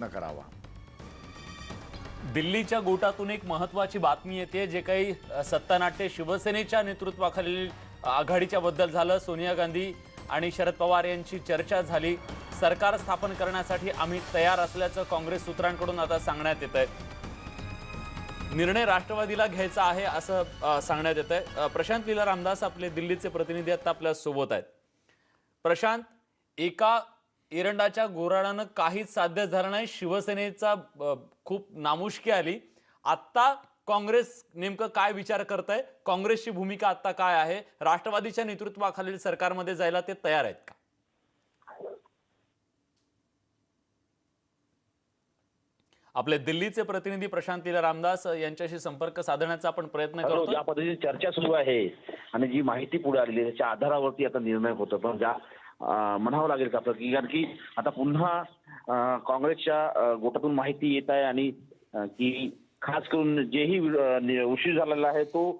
प्रयत्न करावा दिल्लीच्या गोटातून एक महत्वाची बातमी येते जे काही सत्तानाट्य शिवसेनेच्या नेतृत्वाखालील आघाडीच्या बद्दल झालं सोनिया गांधी आणि शरद पवार यांची चर्चा झाली. सरकार स्थापन करण्यासाठी आम्ही तयार असल्याचं काँग्रेस सूत्रांकडून आता सांगण्यात येत आहे निर्णय राष्ट्रवादीला घ्यायचा आहे असं सांगण्यात येत आहे प्रशांत लीला रामदास आपले दिल्लीचे प्रतिनिधी आता आपल्यासोबत आहेत. प्रशांत एका एरंडाच्या गोराडानं काहीच साध्य झालं नाही. शिवसेनेचा खूप नामुष्की आली. आत्ता काँग्रेस नेमकं काय विचार करत आहे काँग्रेसची भूमिका आत्ता काय आहे? राष्ट्रवादीच्या नेतृत्वाखालील सरकारमध्ये जायला ते तयार आहेत का? आपले दिल्लीचे प्रतिनिधी प्रशांत लीला रामदास यांच्याशी संपर्क साधण्याचा आपण प्रयत्न हॅलो, करतो ज्या पद्धतीने चर्चा सुरू आहे आणि जी माहिती पुढे आलेली त्याच्या आधारावरती आता निर्णय होतो. पण ज्या म्हणावं लागेल का आपलं की कारण की आता पुन्हा काँग्रेसच्या गोटातून माहिती येत आहे आणि की खास करून जेही उशीर झालेला आहे तो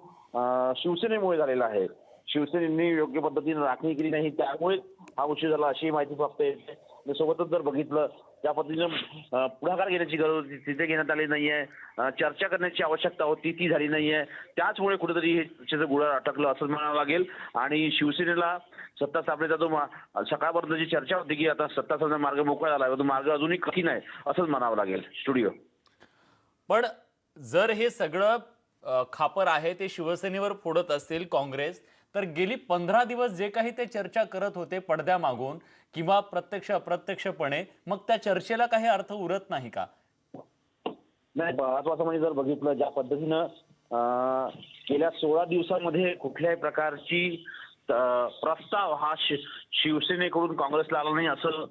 शिवसेनेमुळे झालेला आहे. शिवसेनेने योग्य पद्धतीने राखणी केली नाही त्यामुळे हा उशीर झाला अशी माहिती प्राप्त येते. सोबतच जर बघितलं त्या पद्धतीनं पुढाकार घेण्याची गरज होती तिथे घेण्यात आली नाहीये. चर्चा करण्याची आवश्यकता होती ती झाली नाहीये. त्याचमुळे कुठेतरी हे चर्चेचं अटकलं असं म्हणावं लागेल. आणि शिवसेनेला सत्ता स्थापनेचा जो सकाळपर्यंत जी चर्चा होती की आता सत्ता स्थापना मार्ग मोकळा झाला तो मार्ग अजूनही कठीण आहे असंच म्हणावं लागेल. स्टुडिओ पण जर हे सगळं खापर आहे ते शिवसेनेवर फोडत असतील काँग्रेस तर गेली पंधरा दिवस जे काही ते चर्चा करत होते पडद्यामागून किंवा प्रत्यक्ष अप्रत्यक्षपणे मग त्या चर्चेला काही अर्थ उरत नाही का? नाही महत्वाचं म्हणजे जर बघितलं ज्या पद्धतीनं गेल्या सोळा दिवसामध्ये कुठल्याही प्रकारची प्रस्ताव हा शिवसेनेकडून काँग्रेसला आला नाही असं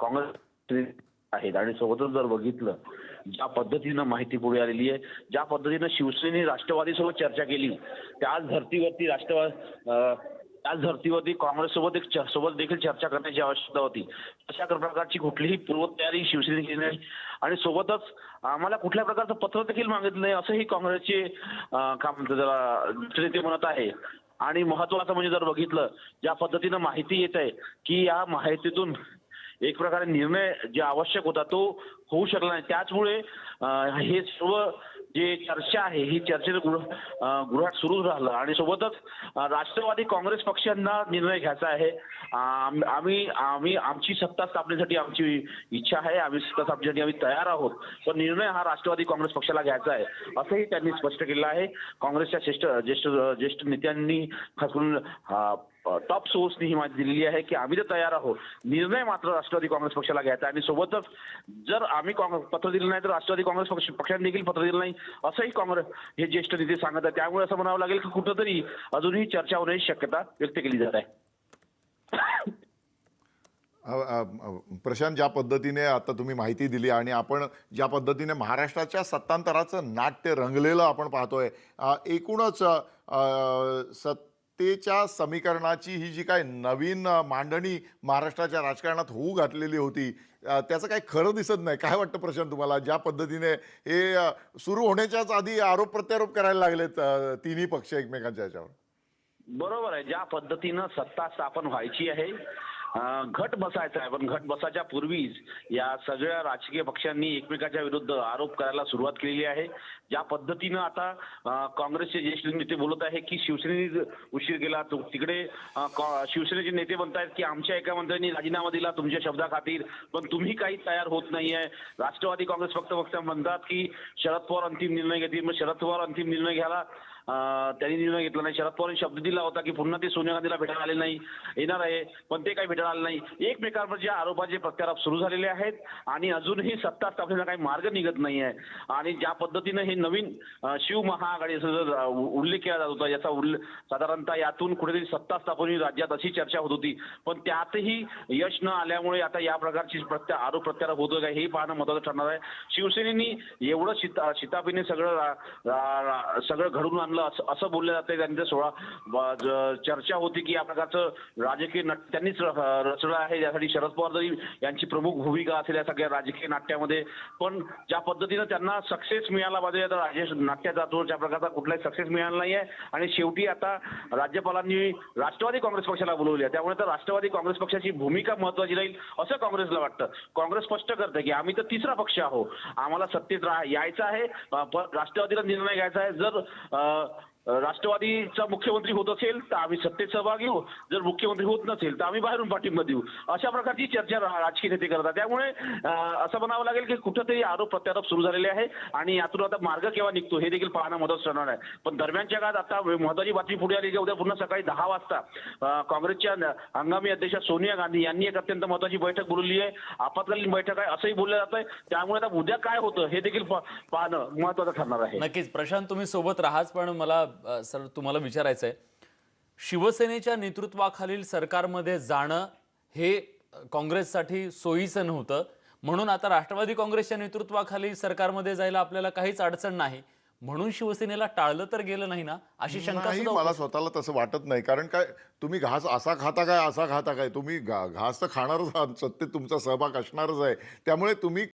काँग्रेस आहेत. आणि सोबतच जर बघितलं ज्या पद्धतीनं माहिती पुढे आलेली आहे ज्या पद्धतीनं शिवसेने राष्ट्रवादीसोबत चर्चा केली त्याच धर्तीवरती राष्ट्रवाद त्याच धर्तीवरती काँग्रेससोबत एक सोबत देखील चर्चा करण्याची आवश्यकता होती. अशा प्रकारची कुठलीही पूर्वतयारी शिवसेने केली नाही. आणि सोबतच आम्हाला कुठल्या प्रकारचं पत्र देखील मागितलं नाही असंही काँग्रेसचे अं, काय म्हणतात त्याला ते नेते म्हणत आहे. आणि महत्वाचं म्हणजे जर बघितलं ज्या पद्धतीनं माहिती येत आहे की या माहितीतून एक प्रकारे निर्णय जे आवश्यक होता तो होऊ शकला नाही. त्याचमुळे हे सर्व जे चर्चा आहे ही चर्चेचं गृह गृहात सुरू राहिलं आणि सोबतच राष्ट्रवादी काँग्रेस पक्षांना निर्णय घ्यायचा आहे. आम्ही आम्ही आमची सत्ता स्थापनेसाठी आमची इच्छा आहे आम्ही सत्ता स्थापनेसाठी आम्ही तयार आहोत. पण निर्णय हा राष्ट्रवादी काँग्रेस पक्षाला घ्यायचा आहे असंही त्यांनी स्पष्ट केलं आहे. काँग्रेसच्या ज्येष्ठ ज्येष्ठ ज्येष्ठ नेत्यांनी खास करून टॉप सोर्सनी ही माहिती दिलेली आहे की आम्ही तर तयार आहोत. निर्णय मात्र राष्ट्रवादी काँग्रेस पक्षाला घ्यायचा आणि सोबतच जर आम्ही पत्र दिलं नाही तर राष्ट्रवादी काँग्रेस पक्ष पक्षाने देखील पत्र दिलं नाही असंही काँग्रेस हे ज्येष्ठ नेते सांगत आहे त्यामुळे असं म्हणावं लागेल की कुठंतरी अजूनही चर्चा होण्याची शक्यता व्यक्त केली जात आहे. प्रशांत ज्या पद्धतीने आता तुम्ही माहिती दिली आणि आपण ज्या पद्धतीने महाराष्ट्राच्या सत्तांतराचं नाट्य रंगलेलं आपण पाहतोय एकूणच अ, सत्तेच्या समीकरणाची ही जी काय नवीन मांडणी महाराष्ट्राच्या राजकारणात होऊ घातलेली होती त्याचं काही खरं दिसत नाही. काय वाटतं प्रशांत तुम्हाला? ज्या पद्धतीने हे सुरू होण्याच्याच आधी आरोप प्रत्यारोप करायला लागलेत तिन्ही पक्ष एकमेकांच्या याच्यावर? बरोबर आहे. ज्या पद्धतीनं सत्ता स्थापन व्हायची आहे घट बसायचा आहे. पण घट बसायच्या पूर्वीच या सगळ्या राजकीय पक्षांनी एकमेकाच्या विरुद्ध आरोप करायला सुरुवात केलेली आहे. ज्या पद्धतीनं आता काँग्रेसचे ज्येष्ठ नेते बोलत आहे की शिवसेनेने उशीर केला तो तिकडे शिवसेनेचे नेते म्हणतायत की आमच्या एका मंत्र्यांनी राजीनामा दिला तुमच्या शब्दाखातीर. पण तुम्ही काही तयार होत नाहीये. राष्ट्रवादी काँग्रेस फक्त फक्त म्हणतात की शरद पवार अंतिम निर्णय घेतील. मग शरद पवार अंतिम निर्णय घ्यायला त्यांनी निर्णय घेतला नाही. शरद पवारांनी शब्द दिला होता की पुन्हा ते सोनिया गांधीला भेटायला आले नाही. येणार आहे पण ते काही भेटायला आले नाही. एकमेकांवर जे आरोपाचे प्रत्यारोप सुरू झालेले आहेत आणि अजूनही सत्ता स्थापनेचा काही मार्ग निघत नाही आहे. आणि ज्या पद्धतीनं हे नवीन शिव महाआघाडी असं जर उल्लेख केला जात होता याचा उल्लेख साधारणतः यातून कुठेतरी सत्ता स्थापन राज्यात अशी चर्चा होत होती. पण त्यातही यश न आल्यामुळे आता या प्रकारची प्रत्या आरोप प्रत्यारोप होतोय का हे पाहणं महत्वाचं ठरणार आहे. शिवसेनेनी एवढं शिता शिताबीने सगळं सगळं घडून आणलं आणलं असं असं बोललं जाते त्यांचं सोळा चर्चा होती की या प्रकारचं राजकीय नाट्य त्यांनीच रचलं आहे. यासाठी शरद पवार जरी यांची प्रमुख भूमिका असेल या सगळ्या राजकीय नाट्यामध्ये पण ज्या पद्धतीनं त्यांना सक्सेस मिळाला पाहिजे तर राजेश नाट्याचा जातो त्या प्रकारचा कुठलाही सक्सेस मिळाला आहे आणि शेवटी आता राज्यपालांनी राष्ट्रवादी काँग्रेस पक्षाला बोलवली आहे. त्यामुळे तर राष्ट्रवादी काँग्रेस पक्षाची भूमिका महत्वाची राहील असं काँग्रेसला वाटतं. काँग्रेस स्पष्ट करते की आम्ही तर तिसरा पक्ष आहोत. आम्हाला सत्तेत राहा यायचं आहे. राष्ट्रवादीला निर्णय घ्यायचा आहे. जर uh, राष्ट्रवादीचा मुख्यमंत्री होत असेल तर आम्ही सत्तेत सहभागी घेऊ जर मुख्यमंत्री होत नसेल तर आम्ही बाहेरून पाठिंबा देऊ. अशा प्रकारची चर्चा राजकीय नेते करतात. त्यामुळे असं म्हणावं लागेल की कुठंतरी आरोप प्रत्यारोप सुरू झालेले आहे आणि यातून आता मार्ग केव्हा निघतो हे देखील पाहणं महत्वाचं ठरणार आहे. पण दरम्यानच्या काळात आता महत्वाची बातमी पुढे आली की उद्या पुन्हा सकाळी दहा वाजता काँग्रेसच्या हंगामी अध्यक्षा सोनिया गांधी यांनी एक अत्यंत महत्वाची बैठक बोलवली आहे. आपत्कालीन बैठक आहे असंही बोललं जात आहे. त्यामुळे आता उद्या काय होतं हे देखील पाहणं महत्वाचं ठरणार आहे. नक्कीच. प्रशांत तुम्ही सोबत राहाच पण मला सर तुम्हाला विचारायचं आहे शिवसेनेच्या नेतृत्वाखालील सरकारमध्ये जाणं हे काँग्रेससाठी सोयीचं नव्हतं. म्हणून आता राष्ट्रवादी काँग्रेसच्या नेतृत्वाखाली सरकारमध्ये जायला आपल्याला काहीच अडचण नाही. म्हणून शिवसेनेला टाळलं तर गेलं नाही ना अशी शंका सुद्धा मला स्वतःला तसं वाटत नाही. कारण काय तुम्ही घास असा खाता काय असा खाता काय? तुम्ही घा- घास तर खाणारच आहात सत्तेत तुमचा सहभाग असणारच आहे. त्यामुळे तुम्ही